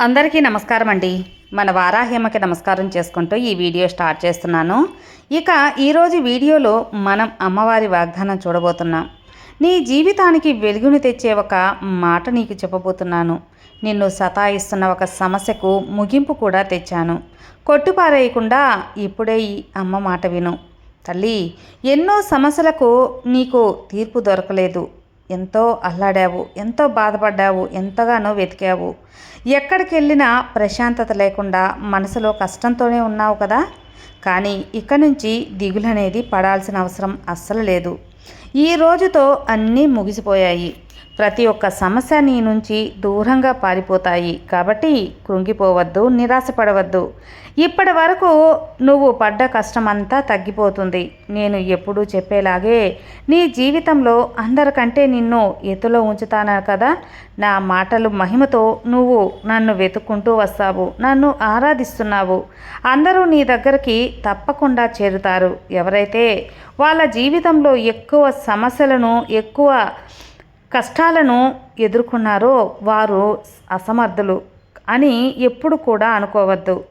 అందరికీ నమస్కారం అండి. మన వారాహ్యమకి నమస్కారం చేసుకుంటూ ఈ వీడియో స్టార్ట్ చేస్తున్నాను. ఇక ఈరోజు వీడియోలో మనం అమ్మవారి వాగ్దానం చూడబోతున్నాం. నీ జీవితానికి వెలుగుని తెచ్చే ఒక మాట నీకు చెప్పబోతున్నాను. నిన్ను సతాయిస్తున్న ఒక సమస్యకు ముగింపు కూడా తెచ్చాను. కొట్టుపారేయకుండా ఇప్పుడే ఈ అమ్మ మాట విను. తల్లి ఎన్నో సమస్యలకు నీకు తీర్పు దొరకలేదు. ఎంతో అల్లాడావు ఎంతో బాధపడ్డావు ఎంతగానో వెతికావు. ఎక్కడికి వెళ్ళినా ప్రశాంతత లేకుండా మనసులో కష్టంతోనే ఉన్నావు కదా? కానీ ఇక నుంచి దిగులు అనేది పడాల్సిన అవసరం అస్సలు లేదు. ఈ రోజుతో అన్నీ ముగిసిపోయాయి. ప్రతి ఒక్క సమస్య నీ నుంచి దూరంగా పారిపోతాయి. కాబట్టి కృంగిపోవద్దు నిరాశపడవద్దు. ఇప్పటి వరకు నువ్వు పడ్డ కష్టమంతా తగ్గిపోతుంది. నేను ఎప్పుడూ చెప్పేలాగే నీ జీవితంలో అందరికంటే నిన్ను ఎత్తులో ఉంచుతాను కదా? నా మాటలు మహిమతో నువ్వు నన్ను వెతుక్కుంటూ వస్తావు నన్ను ఆరాధిస్తున్నావు. అందరూ నీ దగ్గరికి తప్పకుండా చేరుతారు. ఎవరైతే వాళ్ళ జీవితంలో ఎక్కువ సమస్యలను ఎక్కువ కష్టాలను ఎదుర్కొన్నారో వారు అసమర్థులు అని ఎప్పుడు కూడా అనుకోవద్దు.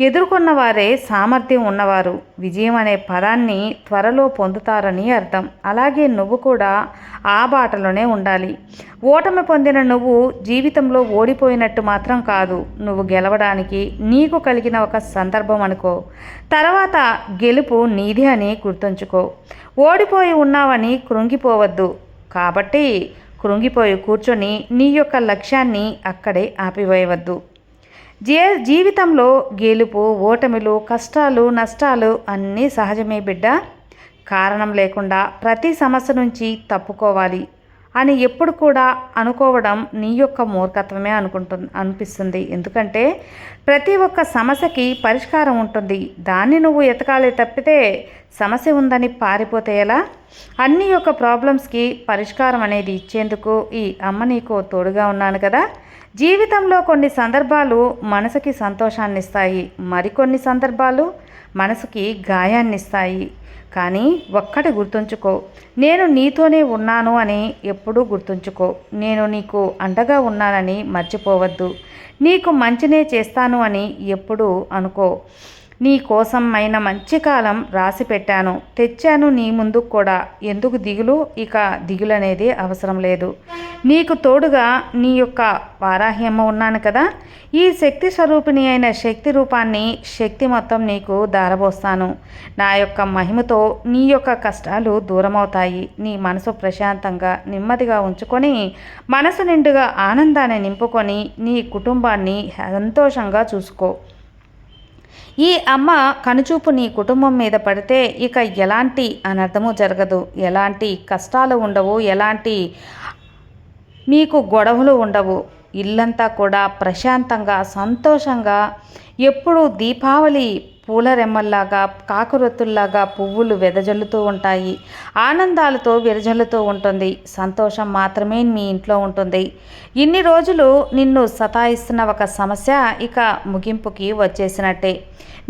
ఎదుర్కొన్న వారే సామర్థ్యం ఉన్నవారు. విజయం అనే పదాన్ని త్వరలో పొందుతారని అర్థం. అలాగే నువ్వు కూడా ఆ బాటలోనే ఉండాలి. ఓటమి పొందిన నువ్వు జీవితంలో ఓడిపోయినట్టు మాత్రం కాదు. నువ్వు గెలవడానికి నీకు కలిగిన ఒక సందర్భం అనుకో. తర్వాత గెలుపు నీది అని గుర్తుంచుకో. ఓడిపోయి ఉన్నావని కృంగిపోవద్దు. కాబట్టి కృంగిపోయి కూర్చొని నీ యొక్క లక్ష్యాన్ని అక్కడే ఆపివేయవద్దు. జీ జీవితంలో గెలుపు ఓటమిలు కష్టాలు నష్టాలు అన్నీ సహజమే బిడ్డ. కారణం లేకుండా ప్రతి సమస్య నుంచి తప్పుకోవాలి. అని ఎప్పుడు కూడా అనుకోవడం నీ యొక్క మూర్ఖత్వమే అనుకుంటుంది అనిపిస్తుంది. ఎందుకంటే ప్రతి ఒక్క సమస్యకి పరిష్కారం ఉంటుంది. దాన్ని నువ్వు ఎతకాలి తప్పితే సమస్య ఉందని పారిపోతే ఎలా? అన్ని యొక్క ప్రాబ్లమ్స్కి పరిష్కారం అనేది ఇచ్చేందుకు ఈ అమ్మ నీకు తోడుగా ఉన్నాను కదా. జీవితంలో కొన్ని సందర్భాలు మనసుకి సంతోషాన్ని ఇస్తాయి మరికొన్ని సందర్భాలు మనసుకి గాయాన్ని ఇస్తాయి కానీ ఒక్కటి గుర్తుంచుకో. నేను నీతోనే ఉన్నాను అని ఎప్పుడూ గుర్తుంచుకో. నేను నీకు అండగా ఉన్నానని మర్చిపోవద్దు. నీకు మంచినే చేస్తాను అని ఎప్పుడూ అనుకో. నీ కోసం అయిన మంచి కాలం రాసి పెట్టాను. తెచ్చాను నీ ముందు కూడా. ఎందుకు దిగులు? ఇక దిగులు అనేది అవసరం లేదు. నీకు తోడుగా నీ యొక్క వారాహ్యమ్మ ఉన్నాను కదా. ఈ శక్తి స్వరూపిణి అయిన శక్తి రూపాన్ని శక్తి మొత్తం నీకు దారబోస్తాను నా యొక్క మహిమతో నీ యొక్క కష్టాలు దూరమవుతాయి. నీ మనసు ప్రశాంతంగా నెమ్మదిగా ఉంచుకొని మనసు నిండుగా ఆనందాన్ని నింపుకొని నీ కుటుంబాన్ని సంతోషంగా చూసుకో. ఈ అమ్మ కనుచూపు నీ కుటుంబం మీద పడితే ఇక ఎలాంటి అనర్థము జరగదు. ఎలాంటి కష్టాలు ఉండవు. ఎలాంటి మీకు గొడవలు ఉండవు. ఇల్లంతా కూడా ప్రశాంతంగా సంతోషంగా ఎప్పుడూ దీపావళి పూల రెమ్మల్లాగా కాకురొత్తుల్లాగా పువ్వులు వెదజల్లుతూ ఉంటాయి. ఆనందాలతో విరజల్లుతూ ఉంటుంది. సంతోషం మాత్రమే మీ ఇంట్లో ఉంటుంది. ఇన్ని రోజులు నిన్ను సతాయిస్తున్న ఒక సమస్య ఇక ముగింపుకి వచ్చేసినట్టే.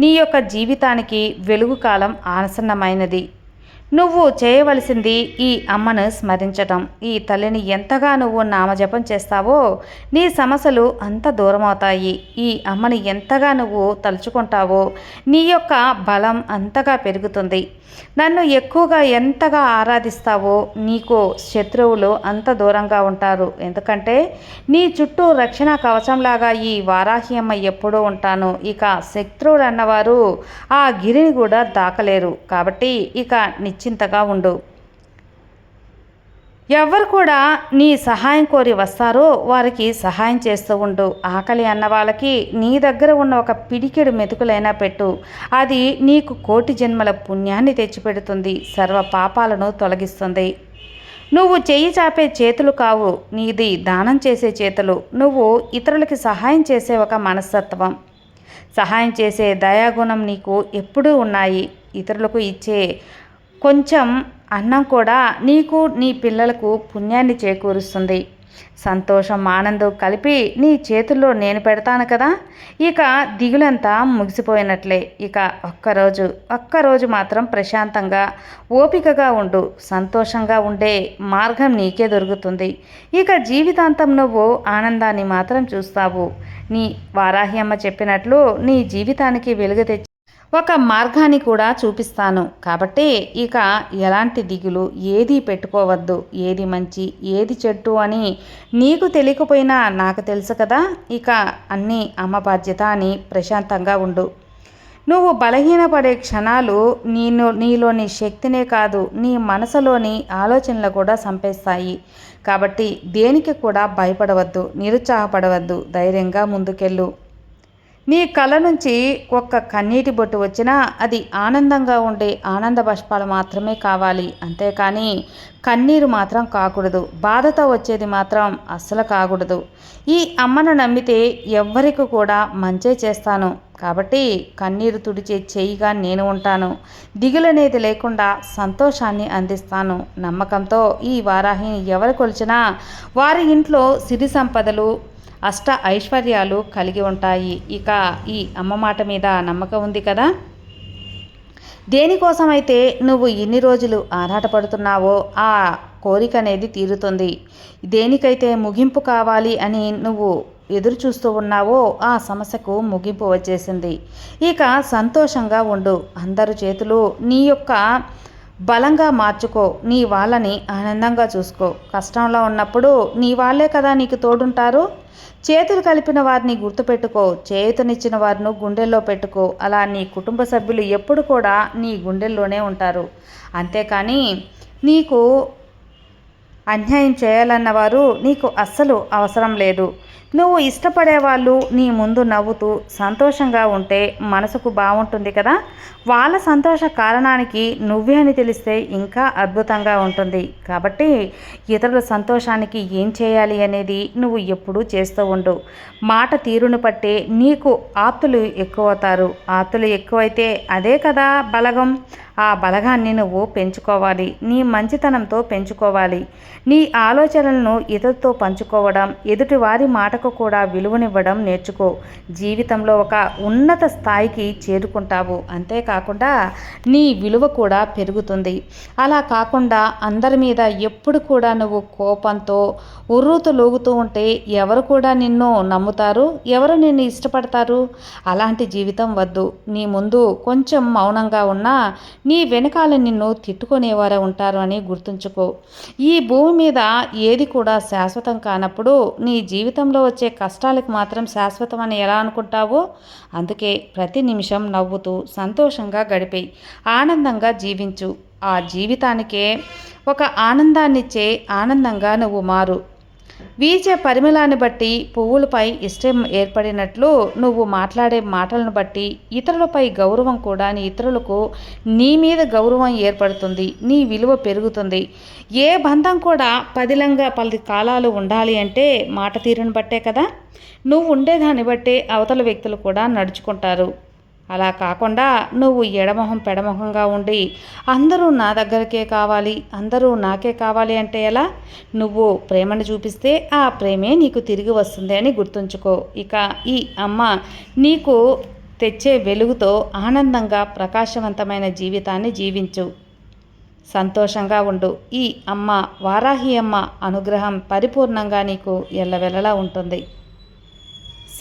నీ యొక్క జీవితానికి వెలుగు కాలం ఆసన్నమైనది. నువ్వు చేయవలసింది ఈ అమ్మను స్మరించటం. ఈ తల్లిని ఎంతగా నువ్వు నామజపం చేస్తావో నీ సమస్యలు అంత దూరమవుతాయి. ఈ అమ్మని ఎంతగా నువ్వు తలుచుకుంటావో నీ యొక్క బలం అంతగా పెరుగుతుంది. నన్ను ఎక్కువగా ఎంతగా ఆరాధిస్తావో నీకు శత్రువులు అంత దూరంగా ఉంటారు. ఎందుకంటే నీ చుట్టూ రక్షణ కవచంలాగా ఈ వారాహ్యమ్మ ఎప్పుడూ ఉంటాను. ఇక శత్రువులు అన్నవారు ఆ గిరిని కూడా దాకలేరు. కాబట్టి ఇక నిశ్చింతగా ఉండు. ఎవరు కూడా నీ సహాయం కోరి వస్తారో వారికి సహాయం చేస్తూ ఉండు. ఆకలి అన్న వాళ్ళకి నీ దగ్గర ఉన్న ఒక పిడికెడు మెతుకులైనా పెట్టు. అది నీకు కోటి జన్మల పుణ్యాన్ని తెచ్చిపెడుతుంది. సర్వ పాపాలను తొలగిస్తుంది. నువ్వు చెయ్యి చాపే చేతులు కావు. నీది దానం చేసే చేతులు. నువ్వు ఇతరులకి సహాయం చేసే ఒక మనస్తత్వం. సహాయం చేసే దయాగుణం నీకు ఎప్పుడూ ఉన్నాయి. ఇతరులకు ఇచ్చే కొంచెం అన్నం కూడా నీకు నీ పిల్లలకు పుణ్యాన్ని చేకూరుస్తుంది. సంతోషం ఆనందం కలిపి నీ చేతుల్లో నేను పెడతాను కదా? ఇక దిగులంతా ముగిసిపోయినట్లే. ఇక ఒక్కరోజు ఒక్కరోజు మాత్రం ప్రశాంతంగా ఓపికగా ఉండు. సంతోషంగా ఉండే మార్గం నీకే దొరుకుతుంది. ఇక జీవితాంతం నువ్వు ఆనందాన్ని మాత్రం చూస్తావు. నీ వారాహ్యమ్మ చెప్పినట్లు నీ జీవితానికి వెలుగు తెచ్చి ఒక మార్గాన్ని కూడా చూపిస్తాను. కాబట్టి ఇక ఎలాంటి దిగులు ఏది పెట్టుకోవద్దు ఏది మంచి ఏది చెట్టు అని నీకు తెలియకపోయినా నాకు తెలుసు కదా ఇక అన్నీ అమ్మ బాధ్యత అని ప్రశాంతంగా ఉండు. నువ్వు బలహీనపడే క్షణాలు నేను నీలోని శక్తినే కాదు నీ మనసులోని ఆలోచనలు కూడా సంపేస్తాయి. కాబట్టి దేనికి కూడా భయపడవద్దు నిరుత్సాహపడవద్దు ధైర్యంగా ముందుకెళ్ళు. నీ కళ నుంచి ఒక్క కన్నీటి బొట్టు వచ్చినా అది ఆనందంగా ఉండే ఆనంద బష్పాలు మాత్రమే కావాలి. అంతేకాని కన్నీరు మాత్రం కాకూడదు. బాధతో వచ్చేది మాత్రం అస్సలు కాకూడదు. ఈ అమ్మను నమ్మితే ఎవ్వరికి కూడా మంచే చేస్తాను. కాబట్టి కన్నీరు తుడిచే చేయిగా నేను ఉంటాను. దిగులనేది లేకుండా సంతోషాన్ని అందిస్తాను. నమ్మకంతో ఈ వారాహిని ఎవరు కొలిచినా వారి ఇంట్లో సిరి సంపదలు అష్ట ఐశ్వర్యాలు కలిగి ఉంటాయి. ఇక ఈ అమ్మ మాట మీద నమ్మకం ఉంది కదా? దేనికోసమైతే నువ్వు ఎన్ని రోజులు ఆరాటపడుతున్నావో ఆ కోరిక అనేది తీరుతుంది. దేనికైతే ముగింపు కావాలి అని నువ్వు ఎదురు చూస్తూ ఉన్నావో ఆ సమస్యకు ముగింపు వచ్చేసింది. ఇక సంతోషంగా ఉండు. అందరు చేతులు నీ యొక్క బలంగా మార్చుకో. నీ వాళ్ళని ఆనందంగా చూసుకో. కష్టంలో ఉన్నప్పుడు నీ వాళ్ళే కదా నీకు తోడుంటారు? చేతులు కలిపిన వారిని గుర్తుపెట్టుకో చేతునిచ్చిన వారిని గుండెల్లో పెట్టుకో. అలా నీ కుటుంబ సభ్యులు ఎప్పుడు కూడా నీ గుండెల్లోనే ఉంటారు. అంతేకాని నీకు అన్యాయం చేయాలన్న వారు నీకు అస్సలు అవసరం లేదు. నువ్వు ఇష్టపడే వాళ్ళు నీ ముందు నవ్వుతూ సంతోషంగా ఉంటే మనసుకు బాగుంటుంది కదా? వాళ్ళ సంతోష కారణానికి నువ్వే అని తెలిస్తే ఇంకా అద్భుతంగా ఉంటుంది. కాబట్టి ఇతరుల సంతోషానికి ఏం చేయాలి అనేది నువ్వు ఎప్పుడూ చేస్తూ ఉండు. మాట తీరును పట్టే నీకు ఆప్తులు ఎక్కువవుతారు. ఆప్తులు ఎక్కువైతే అదే కదా బలగం? ఆ బలగాన్ని నువ్వు పెంచుకోవాలి. నీ మంచితనంతో పెంచుకోవాలి. నీ ఆలోచనలను ఇతరుతో పంచుకోవడం ఎదుటివారి మాటకు కూడా విలువనివ్వడం నేర్చుకో. జీవితంలో ఒక ఉన్నత స్థాయికి చేరుకుంటావు. అంతేకాకుండా నీ విలువ కూడా పెరుగుతుంది. అలా కాకుండా అందరి మీద ఎప్పుడు కూడా నువ్వు కోపంతో ఉర్రూతు లోగుతూ ఉంటే ఎవరు కూడా నిన్ను నమ్ముతారు? ఎవరు నిన్ను ఇష్టపడతారు? అలాంటి జీవితం వద్దు. నీ ముందు కొంచెం మౌనంగా ఉన్నా నీ వెనకాల నిన్ను తిట్టుకునేవారే ఉంటారు అని గుర్తుంచుకో. ఈ భూమి మీద ఏది కూడా శాశ్వతం కానప్పుడు నీ జీవితంలో వచ్చే కష్టాలకు మాత్రం శాశ్వతం అని ఎలా అనుకుంటావో? అందుకే ప్రతి నిమిషం నవ్వుతూ సంతోషంగా గడిపే ఆనందంగా జీవించు. ఆ జీవితానికే ఒక ఆనందాన్నిచ్చే ఆనందంగా నువ్వు మారు. వీచే పరిమళాన్ని బట్టి పువ్వులపై ఇష్టం ఏర్పడినట్లు నువ్వు మాట్లాడే మాటలను బట్టి ఇతరులపై గౌరవం కూడా నీ ఇతరులకు నీ మీద గౌరవం ఏర్పడుతుంది నీ విలువ పెరుగుతుంది. ఏ బంధం కూడా పదిలంగా పది కాలాలు ఉండాలి అంటే మాట తీరును బట్టే కదా? నువ్వు ఉండేదాన్ని బట్టే అవతల వ్యక్తులు కూడా నడుచుకుంటారు. అలా కాకుండా నువ్వు ఎడమొహం పెడమొహంగా ఉండి అందరూ నా దగ్గరకే కావాలి అందరూ నాకే కావాలి అంటే ఎలా? నువ్వు ప్రేమను చూపిస్తే ఆ ప్రేమే నీకు తిరిగి వస్తుంది అని గుర్తుంచుకో. ఇక ఈ అమ్మ నీకు తెచ్చే వెలుగుతో ఆనందంగా ప్రకాశవంతమైన జీవితాన్ని జీవించు. సంతోషంగా ఉండు. ఈ అమ్మ వారాహి అమ్మ అనుగ్రహం పరిపూర్ణంగా నీకు ఎల్లవెల్లలా ఉంటుంది.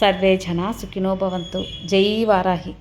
సర్వే జనా సుఖినోభవంతు జై వారాహి.